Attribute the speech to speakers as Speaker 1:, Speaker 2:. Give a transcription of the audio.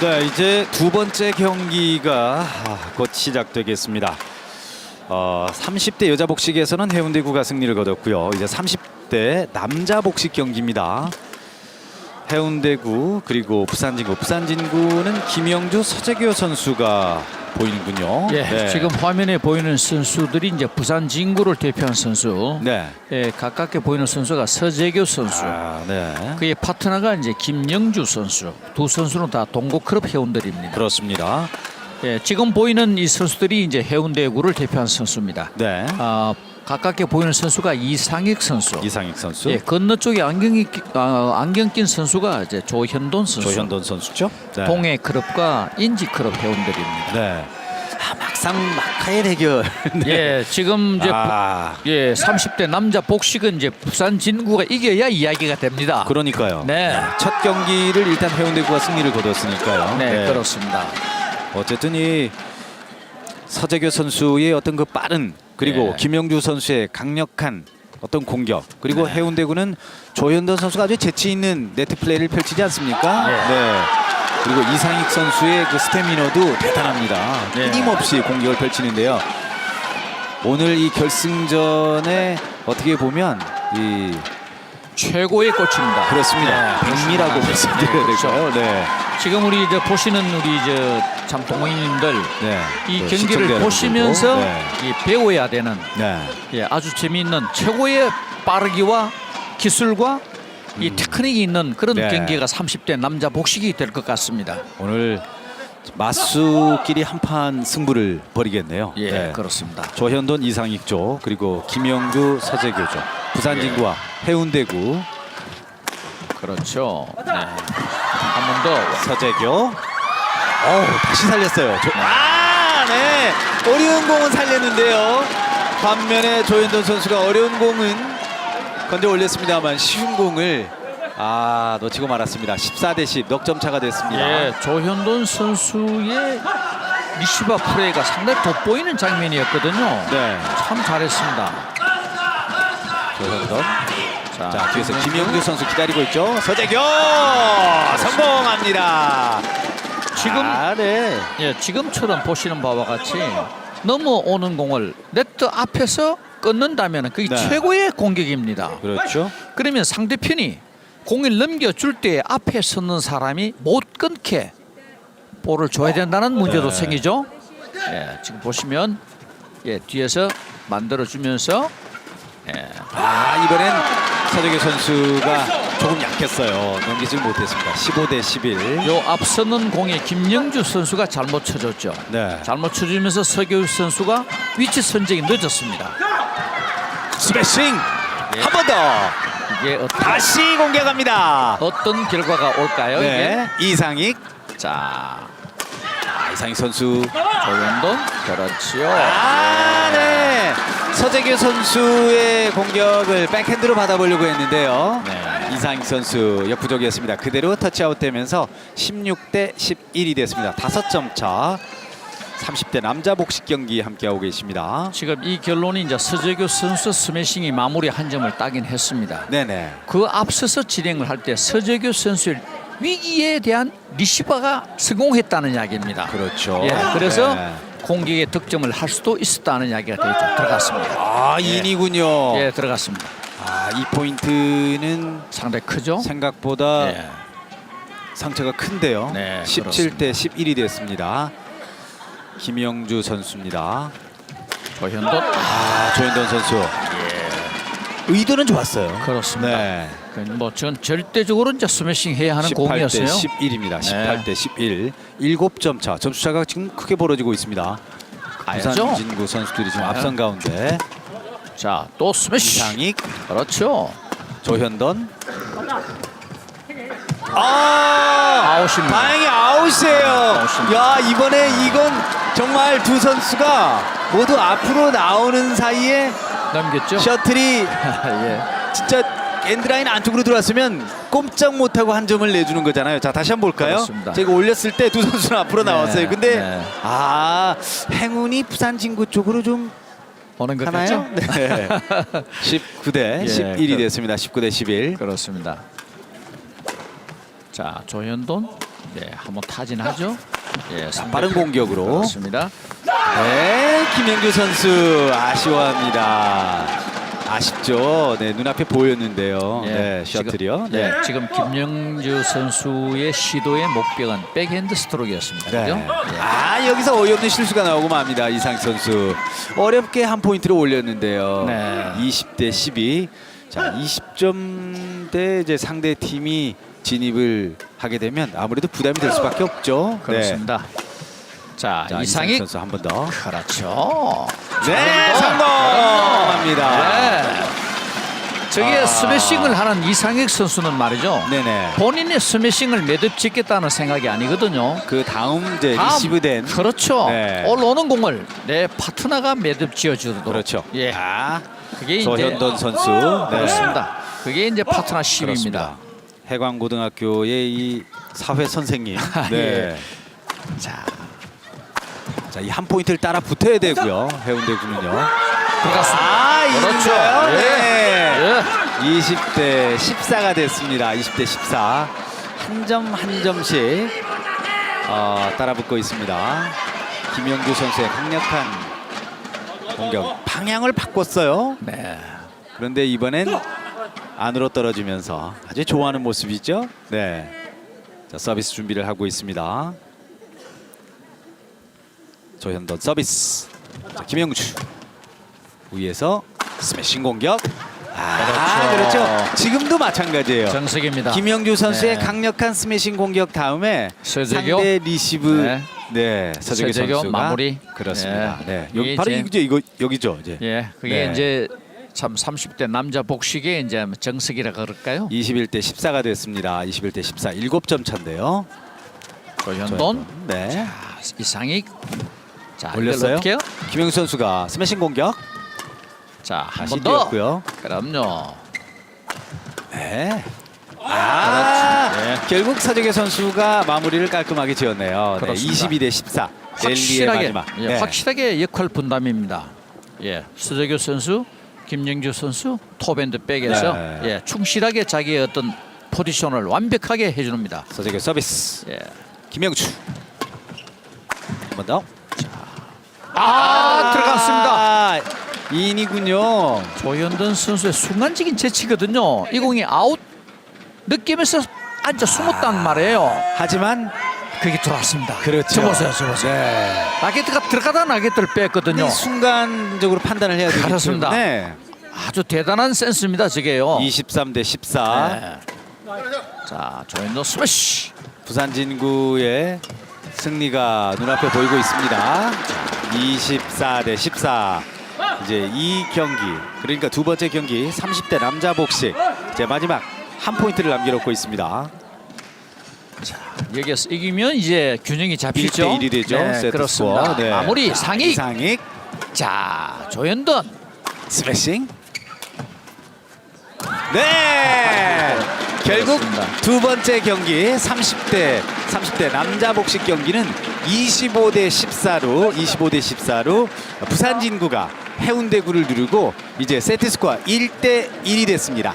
Speaker 1: 네, 이제 두 번째 경기가 아, 곧 시작되겠습니다. 어, 30대 여자 복식에서는 해운대구가 승리를 거뒀고요. 이제 30대 남자 복식 경기입니다. 해운대구 그리고 부산진구. 부산진구는 김영주 서재교 선수가 보이는군요.
Speaker 2: 예,
Speaker 1: 네.
Speaker 2: 지금 화면에 보이는 선수들이 이제 부산 진구를 대표한 선수.
Speaker 1: 네.
Speaker 2: 예, 가깝게 보이는 선수가 서재교 선수.
Speaker 1: 아, 네.
Speaker 2: 그의 파트너가 이제 김영주 선수. 두 선수는 다 동고 클럽 회원들입니다.
Speaker 1: 그렇습니다.
Speaker 2: 예, 지금 보이는 이 선수들이 이제 해운대구를 대표한 선수입니다.
Speaker 1: 네.
Speaker 2: 아, 가깝게 보이는 선수가 이상익 선수.
Speaker 1: 이상익 선수,
Speaker 2: 예, 건너 쪽에 안경이 끼- 아, 안경 낀 선수가 이제 조현돈 선수.
Speaker 1: 조현돈 선수죠. 네.
Speaker 2: 동해 클럽과 인지 클럽 회원들입니다.
Speaker 1: 네. 아, 막상 막하의 대결. 네.
Speaker 2: 예, 지금 이제
Speaker 1: 아,
Speaker 2: 예, 30대 남자 복식은 이제 부산 진구가 이겨야 이야기가 됩니다.
Speaker 1: 그러니까요.
Speaker 2: 네.
Speaker 1: 첫 경기를 일단 해운대구가 승리를 거뒀으니까요.
Speaker 2: 네, 그렇습니다.
Speaker 1: 어쨌든 이 서재교 선수의 어떤 그 빠른 그리고
Speaker 2: 네.
Speaker 1: 김영주 선수의 강력한 어떤 공격 그리고
Speaker 2: 네.
Speaker 1: 해운대구는 조현돈 선수가 아주 재치 있는 네트 플레이를 펼치지 않습니까?
Speaker 2: 네.
Speaker 1: 그리고 이상익 선수의 그 스태미너도 대단합니다.
Speaker 2: 네.
Speaker 1: 끊임없이 공격을 펼치는데요. 오늘 이 결승전에 어떻게 보면 이
Speaker 2: 최고의 꽃입니다.
Speaker 1: 그렇습니다.
Speaker 2: 네,
Speaker 1: 백미라고
Speaker 2: 네,
Speaker 1: 말씀드려야
Speaker 2: 그렇죠.
Speaker 1: 될까요? 네.
Speaker 2: 지금 우리 이제 보시는 우리 저참 동호인님들
Speaker 1: 네. 이또
Speaker 2: 경기를
Speaker 1: 시청자
Speaker 2: 보시면서
Speaker 1: 여러분들도,
Speaker 2: 이 배워야 되는
Speaker 1: 네. 네.
Speaker 2: 예, 아주 재미있는 최고의 빠르기와 기술과 이 테크닉이 있는 그런
Speaker 1: 네.
Speaker 2: 경기가 30대 남자 복식이 될 것 같습니다.
Speaker 1: 오늘 맞수끼리 한판 승부를 벌이겠네요.
Speaker 2: 예,
Speaker 1: 네.
Speaker 2: 그렇습니다.
Speaker 1: 조현돈 이상익 조 그리고 김영주 서재교조 부산진구와 해운대구
Speaker 2: 그렇죠. 네. 한 번 더.
Speaker 1: 서재교 어우 다시 살렸어요. 조... 아, 네. 어려운 공은 살렸는데요. 반면에 조현돈 선수가 어려운 공은 건져 올렸습니다만 쉬운 공을 아 놓치고 말았습니다. 14 대 10 넉점 차가 됐습니다.
Speaker 2: 예, 조현돈 선수의 리시바 플레이가 상당히 돋보이는 장면이었거든요.
Speaker 1: 네.
Speaker 2: 참 잘했습니다.
Speaker 1: 조현돈
Speaker 2: 자,
Speaker 1: 자 뒤에서 김영주 선수 기다리고 있죠. 서재교 성공합니다.
Speaker 2: 지금
Speaker 1: 아, 네.
Speaker 2: 예, 지금처럼 보시는 바와 같이 넘어오는 공을 네트 앞에서 끊는다면 그게
Speaker 1: 네.
Speaker 2: 최고의 공격입니다.
Speaker 1: 그렇죠.
Speaker 2: 그러면 상대편이 공을 넘겨줄 때 앞에 서는 사람이 못 끊게 볼을 줘야 된다는 문제도
Speaker 1: 네.
Speaker 2: 생기죠. 예, 지금 보시면 예, 뒤에서 만들어주면서 예,
Speaker 1: 아 이번엔 서재교 선수가 조금 약했어요. 넘기지 못했습니다. 15 대 11.
Speaker 2: 요 앞서는 공에 김영주 선수가 잘못 쳐줬죠.
Speaker 1: 네.
Speaker 2: 잘못 쳐주면서 서교육 선수가 위치 선정이 늦었습니다.
Speaker 1: 스매싱
Speaker 2: 예.
Speaker 1: 한번 더.
Speaker 2: 이게 어떤,
Speaker 1: 다시 공격합니다.
Speaker 2: 어떤 결과가 올까요?
Speaker 1: 네. 이상익.
Speaker 2: 이게? 자,
Speaker 1: 아, 이상익 선수.
Speaker 2: 조현돈 그렇지요.
Speaker 1: 아, 네. 서재규 선수의 공격을 백핸드로 받아보려고 했는데요.
Speaker 2: 네.
Speaker 1: 이상익 선수 역부족이었습니다. 그대로 터치아웃 되면서 16대 11이 됐습니다. 5점 차. 30대 남자 복식 경기 함께하고 계십니다.
Speaker 2: 지금 이 결론이 이제 서재규 선수 스매싱이 마무리 한 점을 따긴 했습니다.
Speaker 1: 네네.
Speaker 2: 그 앞서서 진행을 할 때 서재규 선수의 위기에 대한 리시버가 성공했다는 이야기입니다.
Speaker 1: 그렇죠.
Speaker 2: 예, 그래서
Speaker 1: 네.
Speaker 2: 공격에 득점을 할 수도 있었다는 이야기가 되죠. 들어갔습니다.
Speaker 1: 아,
Speaker 2: 예.
Speaker 1: 인이군요.
Speaker 2: 예, 들어갔습니다.
Speaker 1: 아, 이 포인트는
Speaker 2: 상당히 크죠?
Speaker 1: 생각보다
Speaker 2: 예.
Speaker 1: 상처가 큰데요.
Speaker 2: 네,
Speaker 1: 17대 11이 됐습니다. 김영주 선수입니다.
Speaker 2: 조현돈
Speaker 1: 아, 조현돈 선수. 의도는 좋았어요.
Speaker 2: 그렇습니다.
Speaker 1: 네.
Speaker 2: 뭐전 절대적으로 이제 스매싱 해야 하는
Speaker 1: 18대
Speaker 2: 공이었어요.
Speaker 1: 11입니다.
Speaker 2: 네.
Speaker 1: 18대 11. 7점 차. 점수 차가 지금 크게 벌어지고 있습니다. 부산 진구 선수들이 지금
Speaker 2: 네.
Speaker 1: 앞선 가운데
Speaker 2: 자, 또 스매시.
Speaker 1: 이상익,
Speaker 2: 그렇죠.
Speaker 1: 조현돈. 아,
Speaker 2: 아웃입니다.
Speaker 1: 다행히 아웃이에요.
Speaker 2: 아웃입니다.
Speaker 1: 야 이번에 이건 정말 두 선수가 모두 앞으로 나오는 사이에
Speaker 2: 넘겼죠?
Speaker 1: 셔틀이
Speaker 2: 예.
Speaker 1: 진짜 엔드라인 안쪽으로 들어왔으면 꼼짝 못하고 한 점을 내주는 거잖아요. 자 다시 한번 볼까요?
Speaker 2: 그렇습니다.
Speaker 1: 제가 올렸을 때 두 선수는 앞으로
Speaker 2: 네,
Speaker 1: 나왔어요. 근데
Speaker 2: 네.
Speaker 1: 아 행운이 부산 진구 쪽으로 좀
Speaker 2: 오는 것? 같죠?
Speaker 1: 네. 19대
Speaker 2: 예,
Speaker 1: 11이
Speaker 2: 그-
Speaker 1: 됐습니다. 19대 11.
Speaker 2: 그렇습니다. 자 조현돈 네 한번 타진 하죠. 예, 상대
Speaker 1: 빠른 공격으로.
Speaker 2: 그렇습니다.
Speaker 1: 네, 김영규 선수 아쉬워합니다. 아쉽죠. 네, 눈앞에 보였는데요.
Speaker 2: 예,
Speaker 1: 네, 셔틀이요.
Speaker 2: 지금, 네. 지금 김영주 선수의 시도의 목표는 백핸드 스트로크였습니다.
Speaker 1: 네.
Speaker 2: 그죠? 예.
Speaker 1: 아 여기서 어이없는 실수가 나오고 맙니다 이상 선수 어렵게 한 포인트를 올렸는데요.
Speaker 2: 네.
Speaker 1: 20대 12. 자 20점 대 이제 상대 팀이 진입을 하게 되면 아무래도 부담이 될 수밖에 없죠.
Speaker 2: 그렇습니다. 자,
Speaker 1: 네. 자,
Speaker 2: 이상익
Speaker 1: 이상 선수 한 번 더.
Speaker 2: 그렇죠.
Speaker 1: 네. 성공합니다.
Speaker 2: 네. 저게
Speaker 1: 아.
Speaker 2: 스매싱을 하는 이상익 선수는 말이죠.
Speaker 1: 네네.
Speaker 2: 본인의 스매싱을 매듭 짓겠다는 생각이 아니거든요.
Speaker 1: 그 다음 이제
Speaker 2: 다음,
Speaker 1: 리시브된
Speaker 2: 그렇죠.
Speaker 1: 네.
Speaker 2: 올라오는 공을 내 파트너가 매듭 지어주도록.
Speaker 1: 그렇죠.
Speaker 2: 예.
Speaker 1: 아,
Speaker 2: 그게 이제
Speaker 1: 조현돈 선수. 네.
Speaker 2: 그렇습니다. 그게 이제 파트너십입니다.
Speaker 1: 그렇습니다. 해광고등학교의 이 사회 선생님. 네.
Speaker 2: 예. 자,
Speaker 1: 자, 이 한 포인트를 따라 붙어야 되고요. 해운대구는요.
Speaker 2: 들어갔습니다.
Speaker 1: 아,
Speaker 2: 그렇죠.
Speaker 1: 이거요?
Speaker 2: 예.
Speaker 1: 네.
Speaker 2: 예.
Speaker 1: 20대 14가 됐습니다. 20대 14. 한 점 한 점씩 어, 따라붙고 있습니다. 김영규 선수의 강력한 공격 방향을 바꿨어요.
Speaker 2: 네.
Speaker 1: 그런데 이번엔 안으로 떨어지면서 아주 좋아하는 모습이죠. 네. 자, 서비스 준비를 하고 있습니다. 조현돈 서비스. 자, 김영주. 위에서 스매싱 공격. 아,
Speaker 2: 그렇죠.
Speaker 1: 그렇죠. 지금도 마찬가지예요.
Speaker 2: 정석입니다.
Speaker 1: 김영주 선수의
Speaker 2: 네.
Speaker 1: 강력한 스매싱 공격 다음에
Speaker 2: 서재교.
Speaker 1: 상대 리시브
Speaker 2: 네.
Speaker 1: 네, 서재교
Speaker 2: 서재교
Speaker 1: 선수가
Speaker 2: 마무리.
Speaker 1: 그렇습니다.
Speaker 2: 네.
Speaker 1: 네.
Speaker 2: 이게
Speaker 1: 여기 바로
Speaker 2: 이제-
Speaker 1: 이제 이거 여기죠, 이제.
Speaker 2: 예, 그게
Speaker 1: 네.
Speaker 2: 이제 참 30대 남자 복식의 이제 정석이라 그럴까요?
Speaker 1: 21대 14가 됐습니다. 21대 14 7점 차인데요.
Speaker 2: 조현돈,
Speaker 1: 네.
Speaker 2: 자, 이상익, 자
Speaker 1: 올렸어요? 김영수 선수가 스매싱 공격
Speaker 2: 자, 한 번 더.
Speaker 1: 뛰었고요.
Speaker 2: 그럼요.
Speaker 1: 네. 아,
Speaker 2: 그렇죠.
Speaker 1: 결국 서재계 선수가 마무리를 깔끔하게 지었네요. 네,
Speaker 2: 그렇습니다.
Speaker 1: 22 대 14. 랠리의
Speaker 2: 확실하게,
Speaker 1: 마지막.
Speaker 2: 예,
Speaker 1: 네.
Speaker 2: 확실하게 역할 분담입니다. 예, 수재교 선수, 김영주 선수 톱앤드 백에서
Speaker 1: 네.
Speaker 2: 예, 충실하게 자기의 어떤 포지션을 완벽하게 해줍니다.
Speaker 1: 서재계 서비스.
Speaker 2: 예.
Speaker 1: 김영주. 한 번 더.
Speaker 2: 아, 들어갔습니다.
Speaker 1: 인이군요.
Speaker 2: 조현돈 선수의 순간적인 재치거든요. 이 공이 아웃 느낌에서 앉아 숨었단 말이에요.
Speaker 1: 하지만
Speaker 2: 그게 들어왔습니다.
Speaker 1: 그렇죠.
Speaker 2: 저 보세요.
Speaker 1: 네.
Speaker 2: 라켓가 들어가다 라켓을 뺐거든요.
Speaker 1: 이 순간적으로 판단을 해야 되기
Speaker 2: 그렇습니다.
Speaker 1: 때문에
Speaker 2: 아주 대단한 센스입니다, 저게요.
Speaker 1: 23 대 14.
Speaker 2: 네. 자, 조현돈 스매시.
Speaker 1: 부산 진구의 승리가 눈앞에 보이고 있습니다. 24 대 14. 이제 이 경기 그러니까 두 번째 경기 30대 남자 복식 이제 마지막 한 포인트를 남겨놓고 있습니다.
Speaker 2: 여기서 이기면 이제 균형이 잡히죠.
Speaker 1: 1대 1이 되죠.
Speaker 2: 네,
Speaker 1: 세트
Speaker 2: 그렇습니다.
Speaker 1: 스코어. 네.
Speaker 2: 마무리
Speaker 1: 자,
Speaker 2: 상익.
Speaker 1: 이상익
Speaker 2: 자, 조현돈.
Speaker 1: 스매싱. 네. 결국
Speaker 2: 그렇습니다.
Speaker 1: 두 번째 경기 30대 30대 남자 복식 경기는 25대 14로 25대 14로 부산 진구가 해운대구를 누르고 이제 세트 스코어 1대 1이 됐습니다.